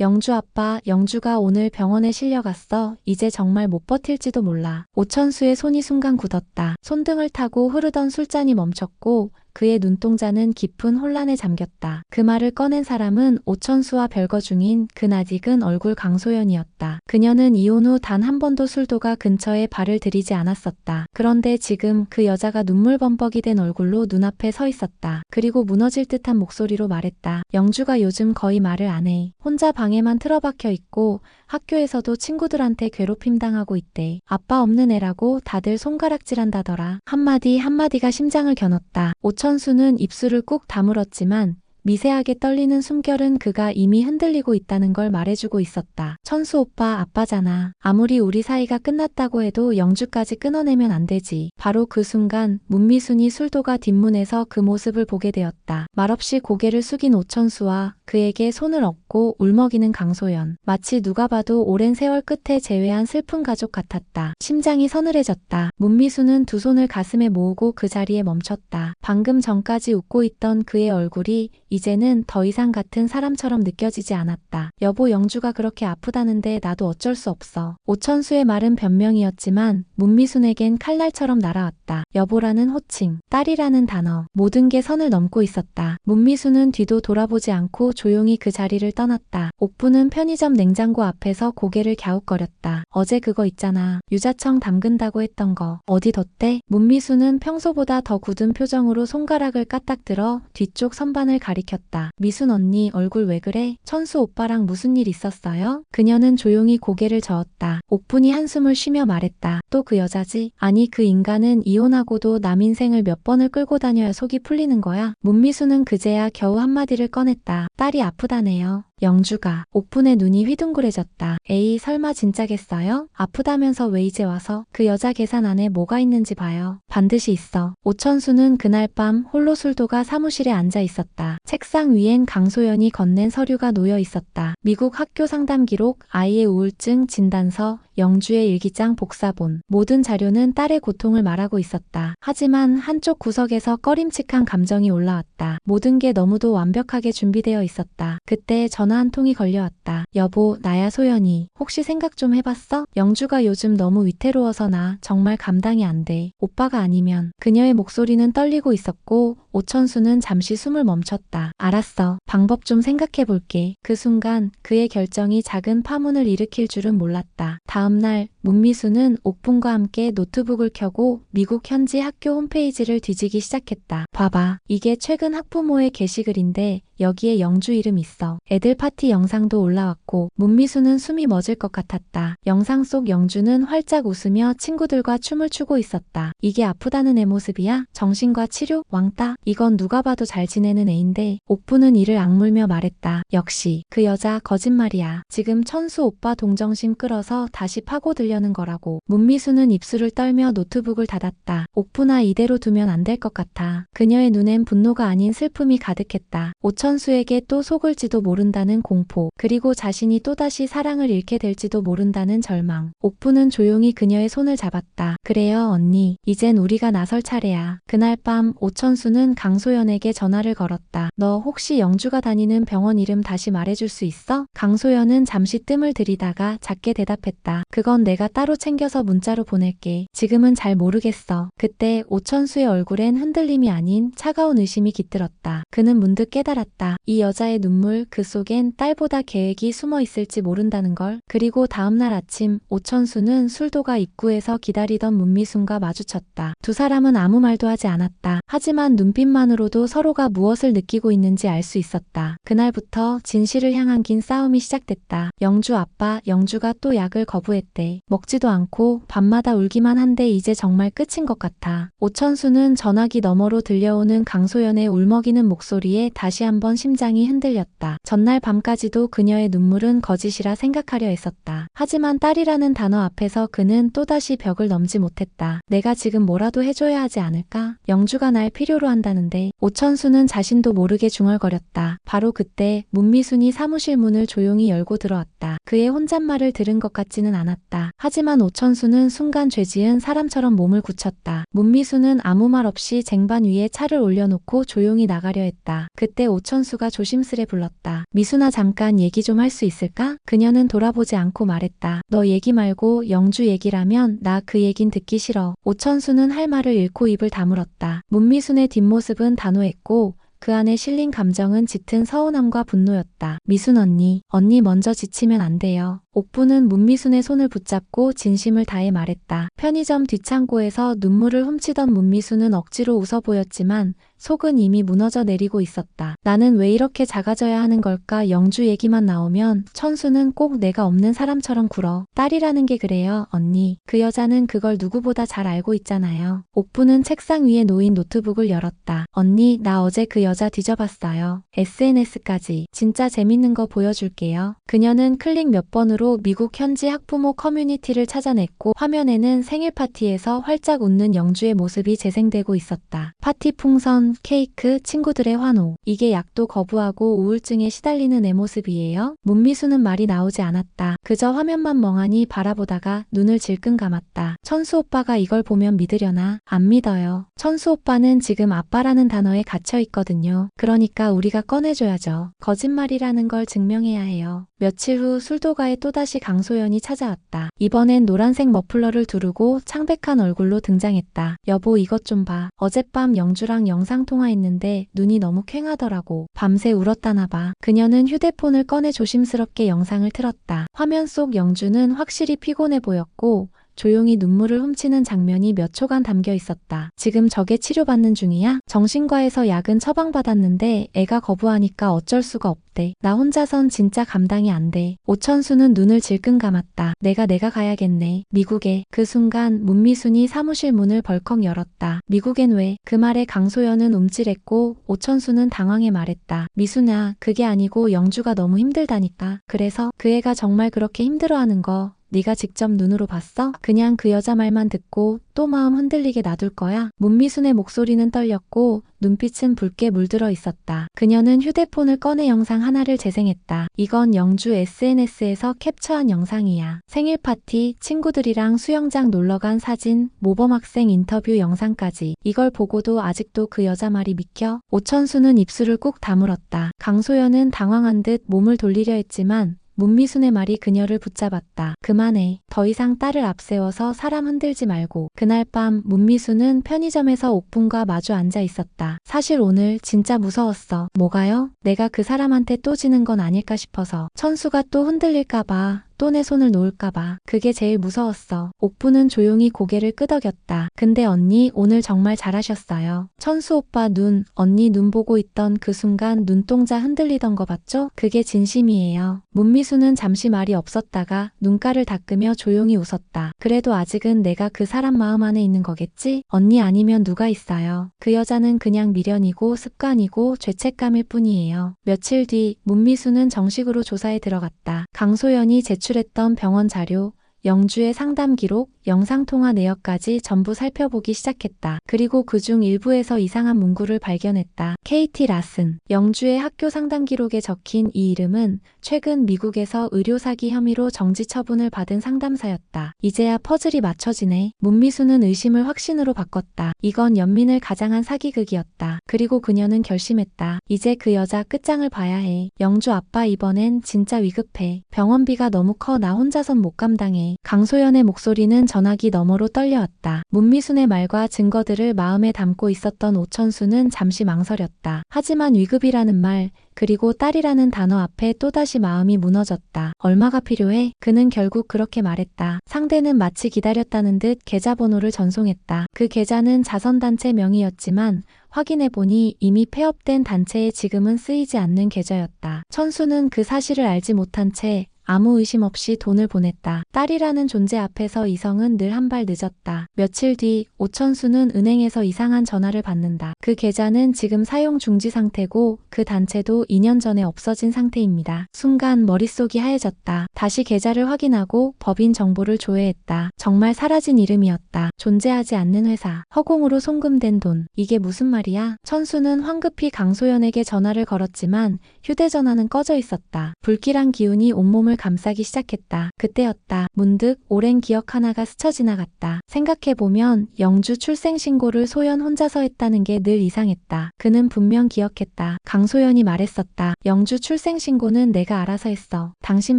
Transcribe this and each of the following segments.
영주 아빠, 영주가 오늘 병원에 실려갔어. 이제 정말 못 버틸지도 몰라. 오천수의 손이 순간 굳었다. 손등을 타고 흐르던 술잔이 멈췄고 그의 눈동자는 깊은 혼란에 잠겼다. 그 말을 꺼낸 사람은 오천수와 별거 중인 그 낯익은 얼굴 강소연이었다. 그녀는 이혼 후 단 한 번도 술도가 근처에 발을 들이지 않았었다. 그런데 지금 그 여자가 눈물 범벅이 된 얼굴로 눈앞에 서 있었다. 그리고 무너질 듯한 목소리로 말했다. 영주가 요즘 거의 말을 안 해. 혼자 방에만 틀어박혀 있고 학교에서도 친구들한테 괴롭힘 당하고 있대. 아빠 없는 애라고 다들 손가락질한다더라. 한마디 한마디가 심장을 겨눴다. 오천수는 입술을 꾹 다물었지만 미세하게 떨리는 숨결은 그가 이미 흔들리고 있다는 걸 말해주고 있었다. 천수 오빠 아빠잖아. 아무리 우리 사이가 끝났다고 해도 영주까지 끊어내면 안 되지. 바로 그 순간 문미순이 술도가 뒷문에서 그 모습을 보게 되었다. 말없이 고개를 숙인 오천수와 그에게 손을 얹고 울먹이는 강소연. 마치 누가 봐도 오랜 세월 끝에 재회한 슬픈 가족 같았다. 심장이 서늘해졌다. 문미수는 두 손을 가슴에 모으고 그 자리에 멈췄다. 방금 전까지 웃고 있던 그의 얼굴이 이제는 더 이상 같은 사람처럼 느껴지지 않았다. 여보 영주가 그렇게 아프다는데 나도 어쩔 수 없어. 오천수의 말은 변명이었지만 문미순에겐 칼날처럼 날아왔다. 여보라는 호칭, 딸이라는 단어, 모든 게 선을 넘고 있었다. 문미수는 뒤도 돌아보지 않고 조용히 그 자리를 떠났다. 옥부는 편의점 냉장고 앞에서 고개를 갸웃거렸다. 어제 그거 있잖아. 유자청 담근다고 했던 거. 어디 뒀대? 문미수는 평소보다 더 굳은 표정으로 손가락을 까딱 들어 뒤쪽 선반을 가리켰다. 미순 언니 얼굴 왜 그래? 천수 오빠랑 무슨 일 있었어요? 그녀는 조용히 고개를 저었다. 옥분이 한숨을 쉬며 말했다. 또 그 여자지? 아니 그 인간은 이혼하고도 남 인생을 몇 번을 끌고 다녀야 속이 풀리는 거야? 문미수는 그제야 겨우 한마디를 꺼냈다. 딸이 아프다네요. 영주가 옥분의 눈이 휘둥그레졌다. 에이 설마 진짜겠어요? 아프다면서 왜 이제 와서 그 여자 계산 안에 뭐가 있는지 봐요. 반드시 있어. 오천수는 그날 밤 홀로 술도가 사무실에 앉아 있었다. 책상 위엔 강소연이 건넨 서류가 놓여 있었다. 미국 학교 상담 기록, 아이의 우울증 진단서, 영주의 일기장 복사본. 모든 자료는 딸의 고통을 말하고 있었다. 하지만 한쪽 구석에서 꺼림칙한 감정이 올라왔다. 모든 게 너무도 완벽하게 준비되어 있었다. 그때 전화 한 통이 걸려왔다. 여보, 나야 소연이. 혹시 생각 좀 해봤어? 영주가 요즘 너무 위태로워서 나 정말 감당이 안 돼. 오빠가 아니면. 그녀의 목소리는 떨리고 있었고 오천수는 잠시 숨을 멈췄다. 알았어. 방법 좀 생각해 볼게. 그 순간 그의 결정이 작은 파문을 일으킬 줄은 몰랐다. 다음날 문미수는 옥분과 함께 노트북을 켜고 미국 현지 학교 홈페이지를 뒤지기 시작했다. 봐봐. 이게 최근 학부모의 게시글인데 여기에 영주 이름 있어. 애들 파티 영상도 올라왔고 문미수는 숨이 멎을 것 같았다. 영상 속 영주는 활짝 웃으며 친구들과 춤을 추고 있었다. 이게 아프다는 애 모습이야? 정신과 치료? 왕따? 이건 누가 봐도 잘 지내는 애인데 옥부는 이를 악물며 말했다. 역시 그 여자 거짓말이야. 지금 천수 오빠 동정심 끌어서 다시 파고들려는 거라고. 문미수는 입술을 떨며 노트북을 닫았다. 옥부나 이대로 두면 안 될 것 같아. 그녀의 눈엔 분노가 아닌 슬픔이 가득했다. 오천 수에게 또 속을지도 모른다는 공포, 그리고 자신이 또다시 사랑을 잃게 될지도 모른다는 절망. 옥부는 조용히 그녀의 손을 잡았다. 그래요, 언니. 이젠 우리가 나설 차례야. 그날 밤 오천수는 강소연에게 전화를 걸었다. 너 혹시 영주가 다니는 병원 이름 다시 말해줄 수 있어? 강소연은 잠시 뜸을 들이다가 작게 대답했다. 그건 내가 따로 챙겨서 문자로 보낼게. 지금은 잘 모르겠어. 그때 오천수의 얼굴엔 흔들림이 아닌 차가운 의심이 깃들었다. 그는 문득 깨달았다. 이 여자의 눈물 그 속엔 딸보다 계획이 숨어 있을지 모른다는 걸. 그리고 다음날 아침 오천수는 술도가 입구에서 기다리던 문미순과 마주쳤다. 두 사람은 아무 말도 하지 않았다. 하지만 눈빛만으로도 서로가 무엇을 느끼고 있는지 알 수 있었다. 그날부터 진실을 향한 긴 싸움이 시작됐다. 영주 아빠, 영주가 또 약을 거부했대. 먹지도 않고 밤마다 울기만 한데 이제 정말 끝인 것 같아. 오천수는 전화기 너머로 들려오는 강소연의 울먹이는 목소리에 다시 한번 심장이 흔들렸다. 전날 밤까지도 그녀의 눈물은 거짓이라 생각하려 했었다. 하지만 딸이라는 단어 앞에서 그는 또다시 벽을 넘지 못했다. 내가 지금 뭐라도 해줘야 하지 않을까? 영주가 날 필요로 한다는데 오천수는 자신도 모르게 중얼거렸다. 바로 그때 문미순이 사무실 문을 조용히 열고 들어왔다. 그의 혼잣말을 들은 것 같지는 않았다. 하지만 오천수는 순간 죄지은 사람처럼 몸을 굳혔다. 문미수는 아무 말 없이 쟁반 위에 차를 올려놓고 조용히 나가려 했다. 그때 오천 수가 조심스레 불렀다. 미수나 잠깐 얘기 좀 할 수 있을까? 그녀는 돌아보지 않고 말했다. 너 얘기 말고 영주 얘기라면 나 그 얘긴 듣기 싫어. 오천수는 할 말을 잃고 입을 다물었다. 문미순의 뒷모습은 단호했고 그 안에 실린 감정은 짙은 서운함과 분노였다. 미순 언니, 언니 먼저 지치면 안 돼요. 옥부는 문미순의 손을 붙잡고 진심을 다해 말했다. 편의점 뒷창고에서 눈물을 훔치던 문미순은 억지로 웃어 보였지만 속은 이미 무너져 내리고 있었다. 나는 왜 이렇게 작아져야 하는 걸까? 영주 얘기만 나오면 천수는 꼭 내가 없는 사람처럼 굴어. 딸이라는 게 그래요, 언니. 그 여자는 그걸 누구보다 잘 알고 있잖아요. 옥부는 책상 위에 놓인 노트북을 열었다. 언니, 나 어제 그 여자 뒤져봤어요. SNS까지. 진짜 재밌는 거 보여줄게요. 그녀는 클릭 몇 번으로 미국 현지 학부모 커뮤니티를 찾아냈고 화면에는 생일 파티에서 활짝 웃는 영주의 모습이 재생되고 있었다. 파티 풍선, 케이크, 친구들의 환호. 이게 약도 거부하고 우울증에 시달리는 내 모습이에요? 문미수는 말이 나오지 않았다. 그저 화면만 멍하니 바라보다가 눈을 질끈 감았다. 천수 오빠가 이걸 보면 믿으려나? 안 믿어요. 천수 오빠는 지금 아빠라는 단어에 갇혀 있거든요. 그러니까 우리가 꺼내줘야죠. 거짓말이라는 걸 증명해야 해요. 며칠 후 술도가에 또다시 강소연이 찾아왔다. 이번엔 노란색 머플러를 두르고 창백한 얼굴로 등장했다. 여보 이것 좀 봐. 어젯밤 영주랑 영상통화했는데 눈이 너무 퀭하더라고. 밤새 울었다나 봐. 그녀는 휴대폰을 꺼내 조심스럽게 영상을 틀었다. 화면 속 영주는 확실히 피곤해 보였고 조용히 눈물을 훔치는 장면이 몇 초간 담겨 있었다. 지금 저게 치료받는 중이야? 정신과에서 약은 처방받았는데 애가 거부하니까 어쩔 수가 없대. 나 혼자선 진짜 감당이 안 돼. 오천수는 눈을 질끈 감았다. 내가 내가 가야겠네. 미국에. 그 순간 문미순이 사무실 문을 벌컥 열었다. 미국엔 왜? 그 말에 강소연은 움찔했고 오천수는 당황해 말했다. 미순아, 그게 아니고 영주가 너무 힘들다니까. 그래서 그 애가 정말 그렇게 힘들어하는 거 네가 직접 눈으로 봤어? 그냥 그 여자 말만 듣고 또 마음 흔들리게 놔둘 거야? 문미순의 목소리는 떨렸고 눈빛은 붉게 물들어 있었다. 그녀는 휴대폰을 꺼내 영상 하나를 재생했다. 이건 영주 SNS에서 캡처한 영상이야. 생일 파티, 친구들이랑 수영장 놀러 간 사진, 모범 학생 인터뷰 영상까지. 이걸 보고도 아직도 그 여자 말이 믿겨? 오천수는 입술을 꾹 다물었다. 강소연은 당황한 듯 몸을 돌리려 했지만 문미순의 말이 그녀를 붙잡았다. 그만해. 더 이상 딸을 앞세워서 사람 흔들지 말고. 그날 밤 문미순은 편의점에서 옥분과 마주 앉아 있었다. 사실 오늘 진짜 무서웠어. 뭐가요? 내가 그 사람한테 또 지는 건 아닐까 싶어서. 천수가 또 흔들릴까봐. 또 내 손을 놓을까봐. 그게 제일 무서웠어. 옥부는 조용히 고개를 끄덕였다. 근데 언니 오늘 정말 잘하셨어요. 천수 오빠 눈, 언니 눈 보고 있던 그 순간 눈동자 흔들리던 거 봤죠? 그게 진심이에요. 문미수는 잠시 말이 없었다가 눈가를 닦으며 조용히 웃었다. 그래도 아직은 내가 그 사람 마음 안에 있는 거겠지? 언니 아니면 누가 있어요. 그 여자는 그냥 미련이고 습관이고 죄책감일 뿐이에요. 며칠 뒤 문미수는 정식으로 조사에 들어갔다. 강소연이 제출 했던 병원 자료, 영주의 상담 기록, 영상통화 내역까지 전부 살펴보기 시작했다. 그리고 그중 일부에서 이상한 문구를 발견했다. KT 라슨. 영주의 학교 상담 기록에 적힌 이 이름은 최근 미국에서 의료 사기 혐의로 정지 처분을 받은 상담사였다. 이제야 퍼즐이 맞춰지네. 문미수는 의심을 확신으로 바꿨다. 이건 연민을 가장한 사기극이었다. 그리고 그녀는 결심했다. 이제 그 여자 끝장을 봐야 해. 영주 아빠 이번엔 진짜 위급해. 병원비가 너무 커 나 혼자선 못 감당해. 강소연의 목소리는 전화기 너머로 떨려왔다. 문미순의 말과 증거들을 마음에 담고 있었던 오천수는 잠시 망설였다. 하지만 위급이라는 말, 그리고 딸이라는 단어 앞에 또다시 마음이 무너졌다. 얼마가 필요해? 그는 결국 그렇게 말했다. 상대는 마치 기다렸다는 듯 계좌번호를 전송했다. 그 계좌는 자선단체 명의였지만 확인해보니 이미 폐업된 단체에 지금은 쓰이지 않는 계좌였다. 천수는 그 사실을 알지 못한 채 아무 의심 없이 돈을 보냈다. 딸이라는 존재 앞에서 이성은 늘 한 발 늦었다. 며칠 뒤 오천수는 은행에서 이상한 전화를 받는다. 그 계좌는 지금 사용 중지 상태고 그 단체도 2년 전에 없어진 상태입니다. 순간 머릿속이 하얘졌다. 다시 계좌를 확인하고 법인 정보를 조회했다. 정말 사라진 이름이었다. 존재하지 않는 회사. 허공으로 송금된 돈. 이게 무슨 말이야? 천수는 황급히 강소연에게 전화를 걸었지만 휴대전화는 꺼져 있었다. 불길한 기운이 온몸을 감싸기 시작했다. 그때였다. 문득 오랜 기억 하나가 스쳐 지나갔다. 생각해보면 영주 출생신고를 소연 혼자서 했다는 게 늘 이상했다. 그는 분명 기억했다. 강소연이 말했었다. 영주 출생신고는 내가 알아서 했어. 당신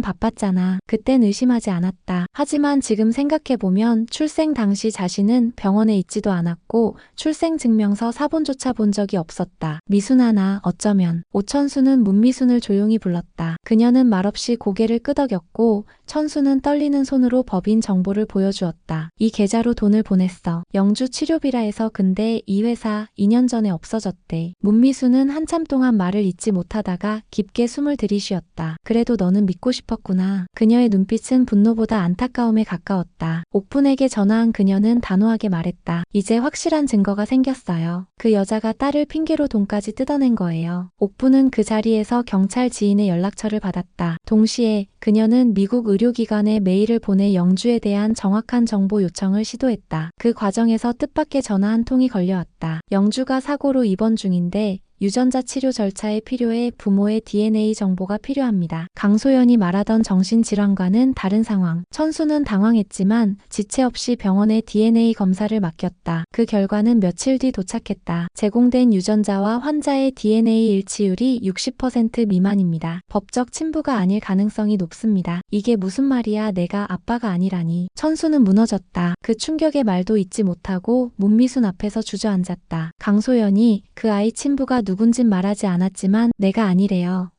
바빴잖아. 그땐 의심하지 않았다. 하지만 지금 생각해보면 출생 당시 자신은 병원에 있지도 않았고 출생증명서 사본조차 본 적이 없었다. 미순아나 어쩌면 오천수는 문미순을 조용히 불렀다. 그녀는 말없이 고개를 끄 덕였고 천수는 떨리는 손으로 법인 정보를 보여주었다. 이 계좌로 돈을 보냈어. 영주 치료비라 해서 근데 이 회사 2년 전에 없어졌대. 문미수는 한참 동안 말을 잇지 못하다가 깊게 숨을 들이쉬었다. 그래도 너는 믿고 싶었구나. 그녀의 눈빛은 분노보다 안타까움에 가까웠다. 옥분에게 전화한 그녀는 단호하게 말했다. 이제 확실한 증거가 생겼어요. 그 여자가 딸을 핑계로 돈까지 뜯어낸 거예요. 옥분은 그 자리에서 경찰 지인의 연락처를 받았다. 동시에 그녀는 미국 의료기관에 메일을 보내 영주에 대한 정확한 정보 요청을 시도했다. 그 과정에서 뜻밖의 전화 한 통이 걸려왔다. 영주가 사고로 입원 중인데 유전자 치료 절차에 필요해 부모의 DNA 정보가 필요합니다. 강소연이 말하던 정신질환과는 다른 상황. 천수는 당황했지만 지체 없이 병원에 DNA 검사를 맡겼다. 그 결과는 며칠 뒤 도착했다. 제공된 유전자와 환자의 DNA 일치율이 60% 미만입니다. 법적 친부가 아닐 가능성이 높습니다. 이게 무슨 말이야 내가 아빠가 아니라니. 천수는 무너졌다. 그 충격의 말도 잊지 못하고 문미순 앞에서 주저앉았다. 강소연이 그 아이 친부가 누 군진 말하지 않았지만 내가 아니래요.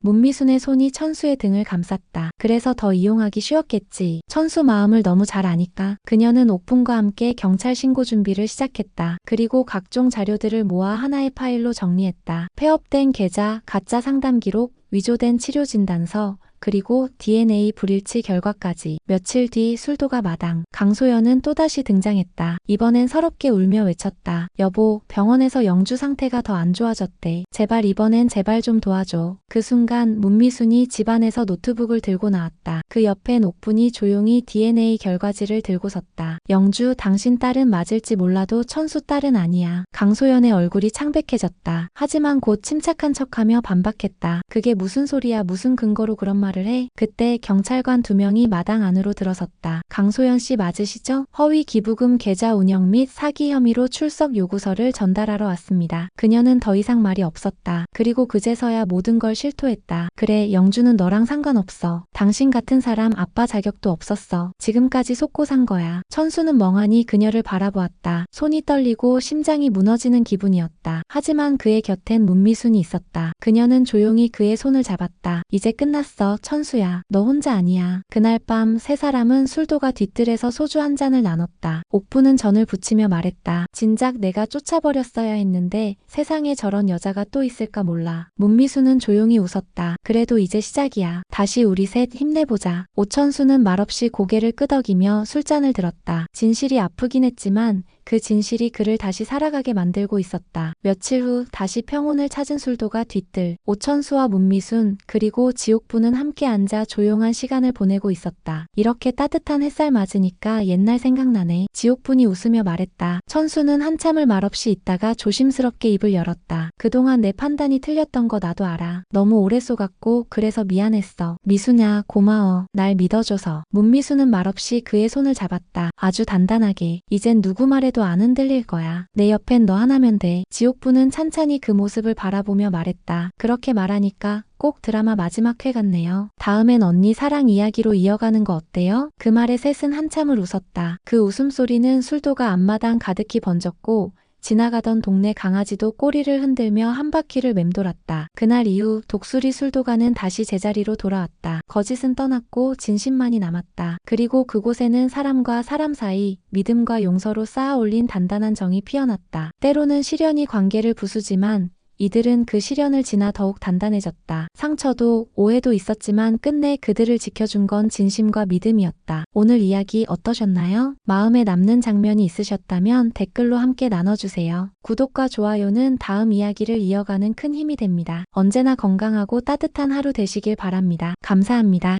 문미순의 손이 천수의 등을 감쌌다. 그래서 더 이용하기 쉬웠겠지. 천수 마음을 너무 잘 아니까. 그녀는 오픈과 함께 경찰 신고 준비를 시작했다. 그리고 각종 자료들을 모아 하나의 파일로 정리했다. 폐업된 계좌, 가짜 상담 기록, 위조된 치료 진단서, 그리고 DNA 불일치 결과까지 며칠 뒤 술도가 마당 강소연은 또다시 등장했다. 이번엔 서럽게 울며 외쳤다. 여보 병원에서 영주 상태가 더 안 좋아졌대. 제발 이번엔 제발 좀 도와줘. 그 순간 문미순이 집안에서 노트북을 들고 나왔다. 그 옆에 옥분이 조용히 DNA 결과지를 들고 섰다. 영주 당신 딸은 맞을지 몰라도 천수 딸은 아니야. 강소연의 얼굴이 창백해졌다. 하지만 곧 침착한 척하며 반박했다. 그게 무슨 소리야 무슨 근거로 그런 말 말을 해 그때 경찰관 두 명이 마당 안으로 들어섰다. 강소연 씨 맞으시죠? 허위 기부금 계좌 운영 및 사기 혐의로 출석 요구서를 전달하러 왔습니다. 그녀는 더 이상 말이 없었다. 그리고 그제서야 모든 걸 실토했다. 그래 영주는 너랑 상관없어. 당신 같은 사람 아빠 자격도 없었어. 지금까지 속고 산 거야. 천수는 멍하니 그녀를 바라보았다. 손이 떨리고 심장이 무너지는 기분이었다. 하지만 그의 곁엔 문미순이 있었다. 그녀는 조용히 그의 손을 잡았다. 이제 끝났어. 천수야, 너 혼자 아니야. 그날 밤 세 사람은 술도가 뒤뜰에서 소주 한 잔을 나눴다. 옥부는 전을 붙이며 말했다. 진작 내가 쫓아버렸어야 했는데 세상에 저런 여자가 또 있을까 몰라. 문미수는 조용히 웃었다. 그래도 이제 시작이야. 다시 우리 셋 힘내보자. 오천수는 말없이 고개를 끄덕이며 술잔을 들었다. 진실이 아프긴 했지만 그 진실이 그를 다시 살아가게 만들고 있었다. 며칠 후 다시 평온을 찾은 술도가 뒤뜰 오천수와 문미순 그리고 지옥부는 함께 앉아 조용한 시간을 보내고 있었다. 이렇게 따뜻한 햇살 맞으니까 옛날 생각나네. 지옥분이 웃으며 말했다. 천수는 한참을 말없이 있다가 조심스럽게 입을 열었다. 그동안 내 판단이 틀렸던 거 나도 알아. 너무 오래 쏘갔고 그래서 미안했어. 미수냐 고마워. 날 믿어줘서. 문미수는 말없이 그의 손을 잡았다. 아주 단단하게. 이젠 누구 말에도 하나도 안 흔들릴 거야. 내 옆엔 너 하나면 돼. 지옥부는 찬찬히 그 모습을 바라보며 말했다. 그렇게 말하니까 꼭 드라마 마지막 회 같네요. 다음엔 언니 사랑 이야기로 이어가는 거 어때요? 그 말에 셋은 한참을 웃었다. 그 웃음소리는 술도가 앞마당 가득히 번졌고 지나가던 동네 강아지도 꼬리를 흔들며 한 바퀴를 맴돌았다. 그날 이후 독수리 술도가는 다시 제자리로 돌아왔다. 거짓은 떠났고 진심만이 남았다. 그리고 그곳에는 사람과 사람 사이 믿음과 용서로 쌓아 올린 단단한 정이 피어났다. 때로는 시련이 관계를 부수지만 이들은 그 시련을 지나 더욱 단단해졌다. 상처도 오해도 있었지만 끝내 그들을 지켜준 건 진심과 믿음이었다. 오늘 이야기 어떠셨나요? 마음에 남는 장면이 있으셨다면 댓글로 함께 나눠주세요. 구독과 좋아요는 다음 이야기를 이어가는 큰 힘이 됩니다. 언제나 건강하고 따뜻한 하루 되시길 바랍니다. 감사합니다.